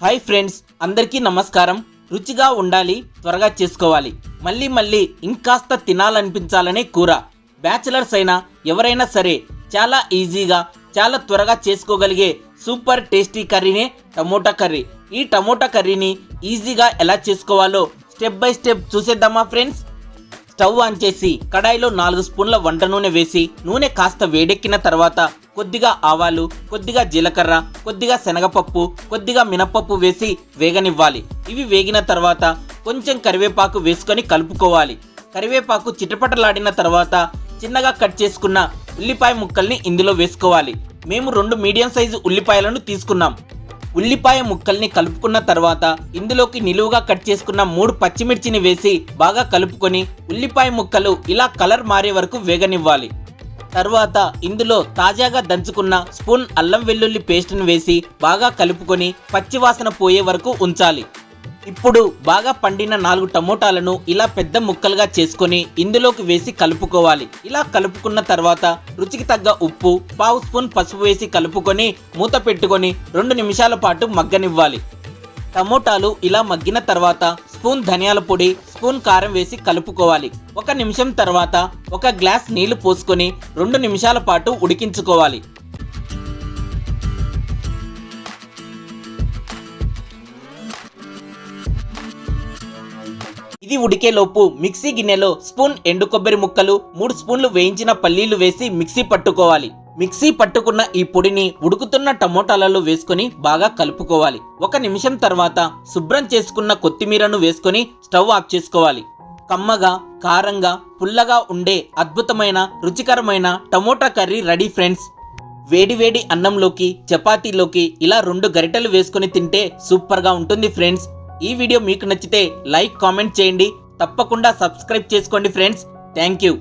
Hi friends అందరికీ నమస్కారం. రుచిగా ఉండాలి త్వరగా చేసుకోవాలి. మళ్ళీ మళ్ళీ ఇంకాస్త తినాలనిపించాలనే కూర. బ్యాచిలర్స్ అయినా ఎవరైనా సరే చాలా ఈజీగా చాలా త్వరగా చేసుకోగలిగే సూపర్ టేస్టీ కర్రీనే టమోటా కర్రీ. ఈ టమోటా కర్రీని ఈజీగా ఎలా చేసుకోవాలో స్టెప్ బై స్టెప్ చూసేద్దామా ఫ్రెండ్స్? స్టవ్ ఆన్ చేసి కడాయిలో నాలుగు స్పూన్ల వంట నూనె వేసి నూనె కాస్త వేడెక్కిన తర్వాత కొద్దిగా ఆవాలు కొద్దిగా జీలకర్ర కొద్దిగా శనగపప్పు కొద్దిగా మినపప్పు వేసి వేగనివ్వాలి. ఇవి వేగిన తర్వాత కొంచెం కరివేపాకు వేసుకొని కలుపుకోవాలి. కరివేపాకు చిటపటలాడిన తర్వాత చిన్నగా కట్ చేసుకున్న ఉల్లిపాయ ముక్కల్ని ఇందులో వేసుకోవాలి. మేము రెండు మీడియం సైజు ఉల్లిపాయలను తీసుకున్నాం. ఉల్లిపాయ ముక్కల్ని కలుపుకున్న తర్వాత ఇందులోకి నిలువుగా కట్ చేసుకున్న మూడు పచ్చిమిర్చిని వేసి బాగా కలుపుకొని ఉల్లిపాయ ముక్కలు ఇలా కలర్ మారే వరకు వేగనివ్వాలి. తర్వాత ఇందులో తాజాగా దంచుకున్న స్పూన్ అల్లం వెల్లుల్లి పేస్ట్ని వేసి బాగా కలుపుకొని పచ్చివాసన పోయే వరకు ఉంచాలి. ఇప్పుడు బాగా పండిన నాలుగు టమోటాలను ఇలా పెద్ద ముక్కలుగా చేసుకొని ఇందులోకి వేసి కలుపుకోవాలి. ఇలా కలుపుకున్న తర్వాత రుచికి తగ్గ ఉప్పు పావు స్పూన్ పసుపు వేసి కలుపుకొని మూత పెట్టుకొని రెండు నిమిషాల పాటు మగ్గనివ్వాలి. టమోటాలు ఇలా మగ్గిన తర్వాత స్పూన్ ధనియాల పొడి స్పూన్ కారం వేసి కలుపుకోవాలి. ఒక నిమిషం తర్వాత ఒక గ్లాస్ నీళ్ళు పోసుకొని రెండు నిమిషాల పాటు ఉడికించుకోవాలి. ఇది ఉడికేలోపు మిక్సీ గిన్నెలో స్పూన్ ఎండు కొబ్బరి ముక్కలు మూడు స్పూన్లు వేయించిన పల్లీలు వేసి మిక్సీ పట్టుకోవాలి. మిక్సీ పట్టుకున్న ఈ పొడిని ఉడుకుతున్న టమోటాలలో వేసుకొని బాగా కలుపుకోవాలి. ఒక నిమిషం తర్వాత శుభ్రం చేసుకున్న కొత్తిమీరను వేసుకొని స్టవ్ ఆఫ్ చేసుకోవాలి. కమ్మగా కారంగా పుల్లగా ఉండే అద్భుతమైన రుచికరమైన టమోటా కర్రీ రెడీ ఫ్రెండ్స్. వేడివేడి అన్నంలోకి చపాతీలోకి ఇలా రెండు గరిటెలు వేసుకొని తింటే సూపర్గా ఉంటుంది ఫ్రెండ్స్. ఈ వీడియో మీకు నచ్చితే లైక్ కామెంట్ చేయండి. తప్పకుండా సబ్స్క్రైబ్ చేసుకోండి ఫ్రెండ్స్. Thank you.